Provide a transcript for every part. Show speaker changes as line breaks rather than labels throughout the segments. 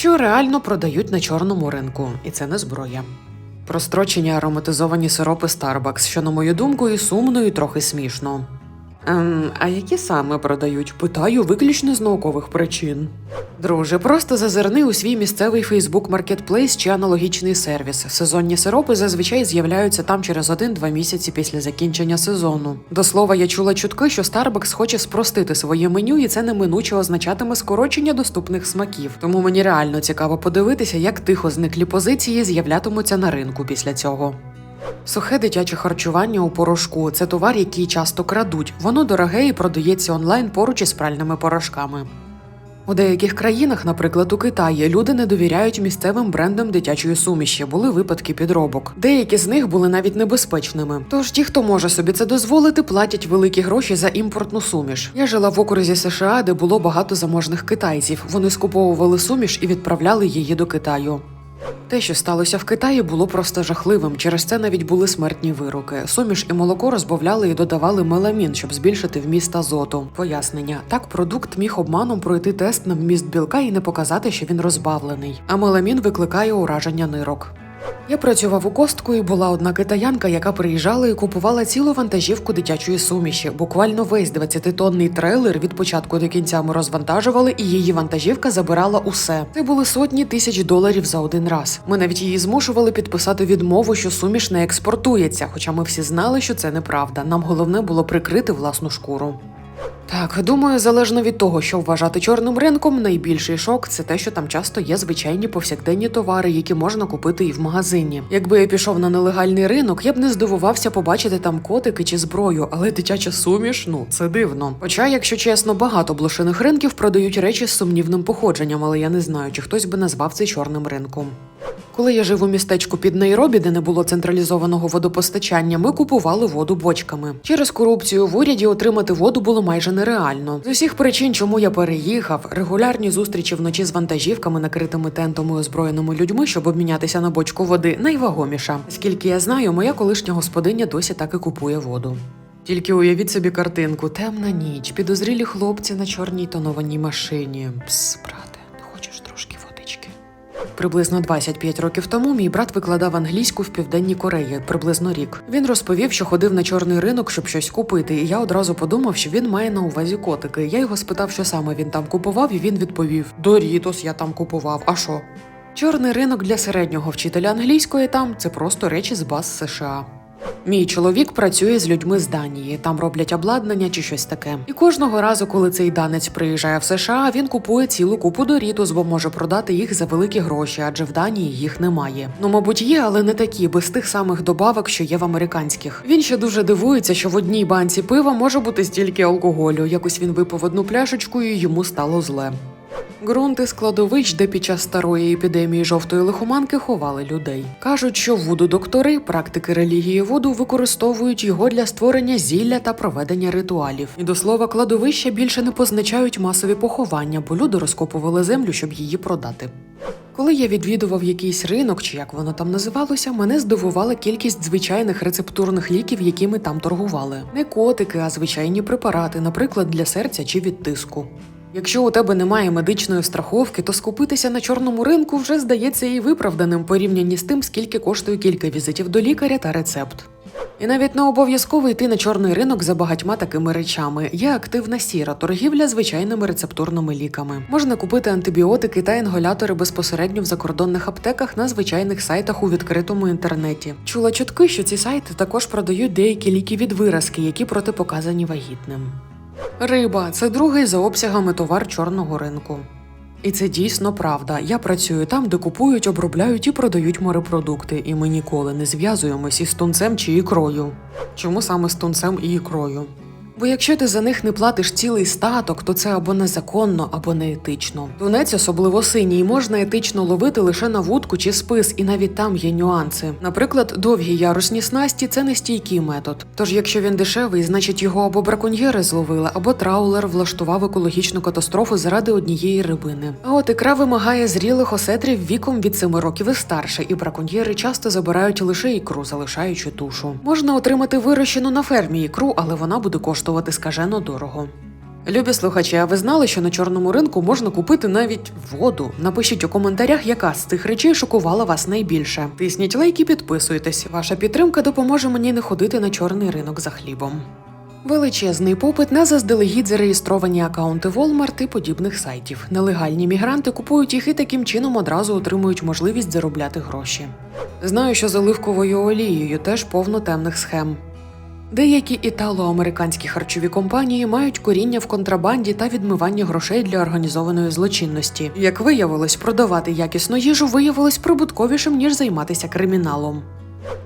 що реально продають на чорному ринку, і це не зброя. Прострочені ароматизовані сиропи Starbucks, що, на мою думку, і сумно, і трохи смішно. Ем, а які саме продають? Питаю виключно з наукових причин. Друже, просто зазирни у свій місцевий Facebook Marketplace чи аналогічний сервіс. Сезонні сиропи зазвичай з'являються там через 1-2 місяці після закінчення сезону. До слова, я чула чутки, що Starbucks хоче спростити своє меню, і це неминуче означатиме скорочення доступних смаків. Тому мені реально цікаво подивитися, як тихо зниклі позиції з'являтимуться на ринку після цього. Сухе дитяче харчування у порошку це товар, який часто крадуть. Воно дороге і продається онлайн поруч із пральними порошками. У деяких країнах, наприклад у Китаї, люди не довіряють місцевим брендам дитячої суміші. Були випадки підробок. Деякі з них були навіть небезпечними. Тож ті, хто може собі це дозволити, платять великі гроші за імпортну суміш. Я жила в окрузі США, де було багато заможних китайців. Вони скуповували суміш і відправляли її до Китаю. Те, що сталося в Китаї, було просто жахливим. Через це навіть були смертні вироки. Суміш і молоко розбавляли і додавали меламін, щоб збільшити вміст азоту. Пояснення: так продукт міг обманом пройти тест на вміст білка і не показати, що він розбавлений. А меламін викликає ураження нирок. Я працював у костку і була одна китаянка, яка приїжджала і купувала цілу вантажівку дитячої суміші. Буквально весь 20-тонний трейлер від початку до кінця ми розвантажували, і її вантажівка забирала усе. Це були сотні тисяч доларів за один раз. Ми навіть її змушували підписати відмову, що суміш не експортується, хоча ми всі знали, що це неправда. Нам головне було прикрити власну шкуру. Так, думаю, залежно від того, що вважати чорним ринком, найбільший шок це те, що там часто є звичайні повсякденні товари, які можна купити і в магазині. Якби я пішов на нелегальний ринок, я б не здивувався побачити там котики чи зброю, але дитяча суміш, ну це дивно. Хоча, якщо чесно, багато блошиних ринків продають речі з сумнівним походженням, але я не знаю, чи хтось би назвав це чорним ринком. Коли я жив у містечку під Найробі, де не було централізованого водопостачання, ми купували воду бочками. Через корупцію в уряді отримати воду було майже нереально. З усіх причин, чому я переїхав, регулярні зустрічі вночі з вантажівками, накритими тентом і озброєними людьми, щоб обмінятися на бочку води, найвагоміша. Скільки я знаю, моя колишня господиня досі так і купує воду. Тільки уявіть собі картинку: темна ніч, підозрілі хлопці на чорній тонованій машині. Пс, брате, Приблизно 25 років тому мій брат викладав англійську в південній Кореї, приблизно рік. Він розповів, що ходив на чорний ринок, щоб щось купити, і я одразу подумав, що він має на увазі котики. Я його спитав, що саме він там купував, і він відповів: Дорітос я там купував. А що? Чорний ринок для середнього вчителя англійської там це просто речі з баз США. Мій чоловік працює з людьми з Данії, там роблять обладнання чи щось таке. І кожного разу, коли цей данець приїжджає в США, він купує цілу купу Дорітос, бо може продати їх за великі гроші, адже в Данії їх немає. Ну, мабуть, є, але не такі, без тих самих добавок, що є в американських. Він ще дуже дивується, що в одній банці пива може бути стільки алкоголю. Якось він випив одну пляшечку і йому стало зле. Ґрунти складовищ, де під час старої епідемії жовтої лихоманки ховали людей. Кажуть, що вуду доктори, практики релігії воду використовують його для створення зілля та проведення ритуалів. І до слова, кладовища більше не позначають масові поховання, бо люди розкопували землю, щоб її продати. Коли я відвідував якийсь ринок, чи як воно там називалося, мене здивувала кількість звичайних рецептурних ліків, якими там торгували. Не котики, а звичайні препарати, наприклад, для серця чи від тиску. Якщо у тебе немає медичної страховки, то скупитися на чорному ринку вже здається і виправданим порівнянні з тим, скільки коштує кілька візитів до лікаря та рецепт. І навіть не обов'язково йти на чорний ринок за багатьма такими речами. Є активна сіра торгівля звичайними рецептурними ліками. Можна купити антибіотики та інгалятори безпосередньо в закордонних аптеках на звичайних сайтах у відкритому інтернеті. Чула чутки, що ці сайти також продають деякі ліки від виразки, які протипоказані вагітним. Риба це другий за обсягами товар чорного ринку. І це дійсно правда. Я працюю там, де купують, обробляють і продають морепродукти, і ми ніколи не зв'язуємось із тунцем чи ікрою. Чому саме з тунцем і ікрою? Бо якщо ти за них не платиш цілий статок, то це або незаконно, або неетично. Тунець, особливо синій, можна етично ловити лише на вудку чи спис, і навіть там є нюанси. Наприклад, довгі ярусні снасті це нестійкий метод. Тож, якщо він дешевий, значить його або браконьєри зловили, або траулер влаштував екологічну катастрофу заради однієї рибини. А от ікра вимагає зрілих осетрів віком від 7 років і старше, і браконьєри часто забирають лише ікру, залишаючи тушу. Можна отримати вирощену на фермі ікру, але вона буде коштувати скажено дорого. Любі слухачі, а ви знали, що на чорному ринку можна купити навіть воду? Напишіть у коментарях, яка з цих речей шокувала вас найбільше. Тисніть лайк і підписуйтесь. Ваша підтримка допоможе мені не ходити на чорний ринок за хлібом. Величезний попит на заздалегідь зареєстровані акаунти Walmart і подібних сайтів. Нелегальні мігранти купують їх і таким чином одразу отримують можливість заробляти гроші. Знаю, що з оливковою олією теж повно темних схем. Деякі італо-американські харчові компанії мають коріння в контрабанді та відмиванні грошей для організованої злочинності. Як виявилось, продавати якісну їжу виявилось прибутковішим ніж займатися криміналом.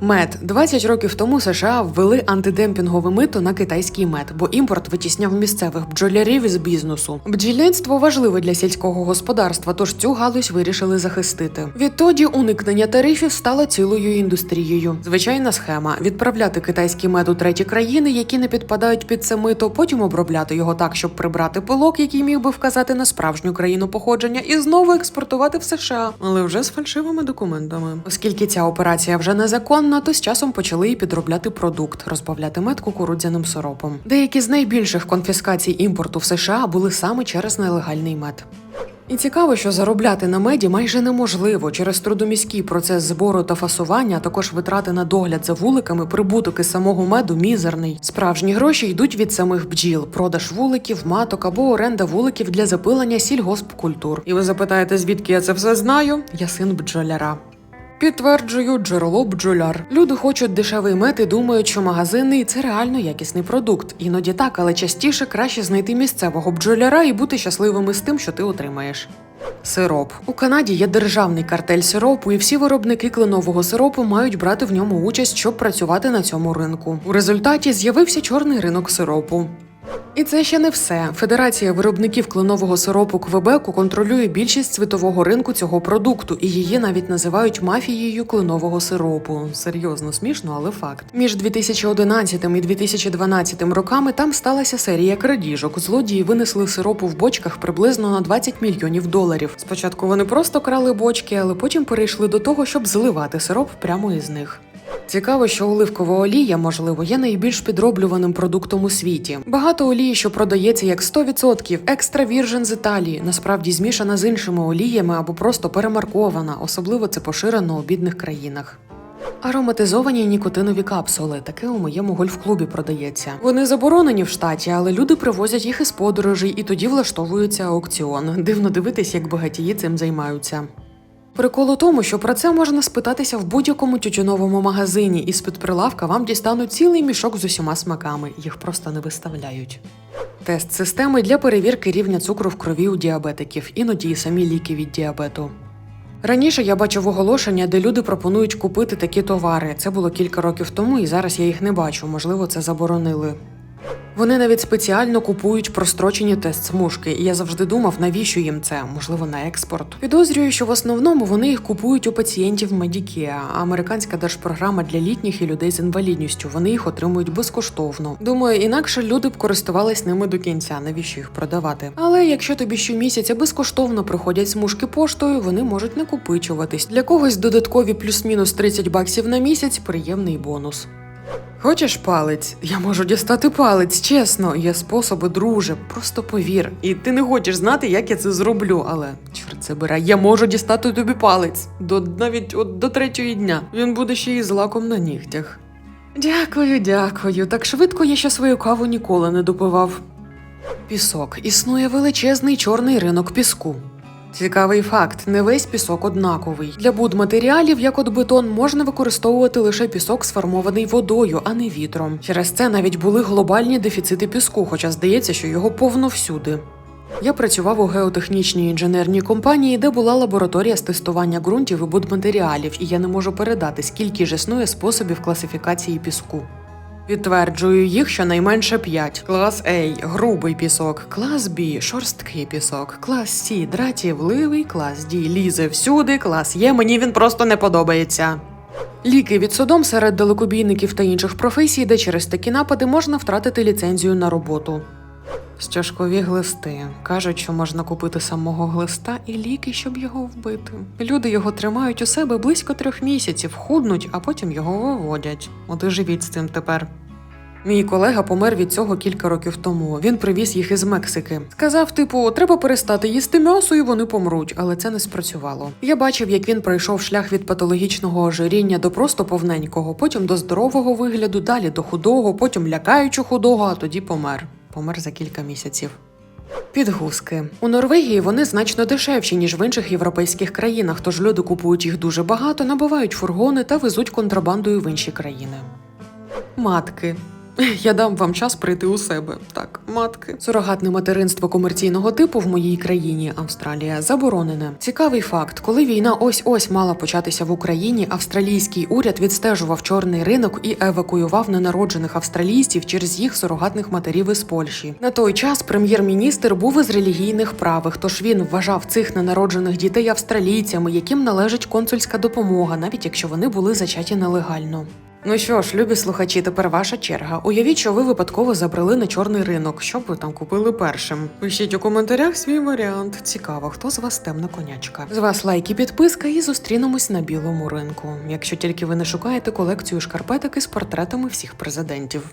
Мед 20 років тому США ввели антидемпінгове мито на китайський мед, бо імпорт витісняв місцевих бджолярів із бізнесу. Бджільництво важливе для сільського господарства, тож цю галузь вирішили захистити. Відтоді уникнення тарифів стало цілою індустрією. Звичайна схема відправляти китайський мед у треті країни, які не підпадають під це мито, потім обробляти його так, щоб прибрати пилок, який міг би вказати на справжню країну походження, і знову експортувати в США, але вже з фальшивими документами. Оскільки ця операція вже незаконна, то з часом почали і підробляти продукт, розбавляти мед кукурудзяним сиропом. Деякі з найбільших конфіскацій імпорту в США були саме через нелегальний мед. І цікаво, що заробляти на меді майже неможливо через трудоміський процес збору та фасування, а також витрати на догляд за вуликами, прибуток із самого меду мізерний. Справжні гроші йдуть від самих бджіл, продаж вуликів, маток або оренда вуликів для запилення сільгоспкультур. І ви запитаєте, звідки я це все знаю? Я син бджоляра. Підтверджую, джерело бджоляр. Люди хочуть дешевий мед і думають, що магазинний це реально якісний продукт. Іноді так, але частіше краще знайти місцевого бджоляра і бути щасливими з тим, що ти отримаєш. Сироп у Канаді є державний картель сиропу, і всі виробники кленового сиропу мають брати в ньому участь, щоб працювати на цьому ринку. У результаті з'явився чорний ринок сиропу. І це ще не все. Федерація виробників кленового сиропу Квебеку контролює більшість світового ринку цього продукту, і її навіть називають мафією кленового сиропу. Серйозно смішно, але факт. Між 2011 і 2012 роками там сталася серія крадіжок. Злодії винесли сиропу в бочках приблизно на 20 мільйонів доларів. Спочатку вони просто крали бочки, але потім перейшли до того, щоб зливати сироп прямо із них. Цікаво, що оливкова олія, можливо, є найбільш підроблюваним продуктом у світі. Багато олії, що продається як 100% екстра віржин з Італії, насправді змішана з іншими оліями або просто перемаркована, особливо це поширено у бідних країнах. Ароматизовані нікотинові капсули таке у моєму гольф-клубі продається. Вони заборонені в штаті, але люди привозять їх із подорожей і тоді влаштовується аукціон. Дивно дивитись, як багатії цим займаються. Прикол у тому, що про це можна спитатися в будь-якому тютюновому магазині, і з-під прилавка вам дістануть цілий мішок з усіма смаками, їх просто не виставляють. Тест системи для перевірки рівня цукру в крові у діабетиків, іноді і самі ліки від діабету. Раніше я бачив оголошення, де люди пропонують купити такі товари. Це було кілька років тому, і зараз я їх не бачу. Можливо, це заборонили. Вони навіть спеціально купують прострочені тест-смужки, і я завжди думав, навіщо їм це, можливо, на експорт. Підозрюю, що в основному вони їх купують у пацієнтів Medicare, американська держпрограма для літніх і людей з інвалідністю. Вони їх отримують безкоштовно. Думаю, інакше люди б користувались ними до кінця, навіщо їх продавати. Але якщо тобі щомісяця безкоштовно приходять смужки поштою, вони можуть накопичуватись. Для когось додаткові плюс-мінус 30 баксів на місяць приємний бонус. Хочеш палець? Я можу дістати палець, чесно. Є способи, друже, просто повір. І ти не хочеш знати, як я це зроблю, але чорт забирай, я можу дістати тобі палець до навіть от до третього дня. Він буде ще й з лаком на нігтях. Дякую, дякую. Так швидко я ще свою каву ніколи не допивав. Пісок. Існує величезний чорний ринок піску. Цікавий факт: не весь пісок однаковий. Для будматеріалів, як от бетон, можна використовувати лише пісок, сформований водою, а не вітром. Через це навіть були глобальні дефіцити піску, хоча здається, що його повно всюди. Я працював у геотехнічній інженерній компанії, де була лабораторія з тестування ґрунтів і будматеріалів, і я не можу передати, скільки ж існує способів класифікації піску. Підтверджую їх щонайменше 5. Клас А грубий пісок, клас Б шорсткий пісок, клас С дратівливий, клас Д лізе всюди, клас Є мені він просто не подобається. Ліки від судом серед далекобійників та інших професій, де через такі напади можна втратити ліцензію на роботу. Стяжкові глисти. Кажуть, що можна купити самого глиста і ліки, щоб його вбити. Люди його тримають у себе близько трьох місяців, худнуть, а потім його виводять. От живіть з цим тепер. Мій колега помер від цього кілька років тому. Він привіз їх із Мексики. Сказав, типу, треба перестати їсти м'ясо, і вони помруть, але це не спрацювало. Я бачив, як він пройшов шлях від патологічного ожиріння до просто повненького, потім до здорового вигляду, далі до худого, потім лякаючи худого, а тоді помер. Помер за кілька місяців. Підгузки у Норвегії вони значно дешевші ніж в інших європейських країнах, тож люди купують їх дуже багато, набивають фургони та везуть контрабандою в інші країни. Матки. Я дам вам час прийти у себе. Так, матки. Сурогатне материнство комерційного типу в моїй країні, Австралія, заборонене. Цікавий факт: коли війна ось-ось мала початися в Україні, австралійський уряд відстежував чорний ринок і евакуював ненароджених австралійців через їх сурогатних матерів із Польщі. На той час прем'єр-міністр був із релігійних правих, тож він вважав цих ненароджених дітей австралійцями, яким належить консульська допомога, навіть якщо вони були зачаті нелегально. Ну що ж, любі слухачі, тепер ваша черга. Уявіть, що ви випадково забрели на чорний ринок. Що б ви там купили першим? Пишіть у коментарях свій варіант. Цікаво, хто з вас темна конячка. З вас лайк і підписка, і зустрінемось на білому ринку. Якщо тільки ви не шукаєте колекцію шкарпеток із портретами всіх президентів.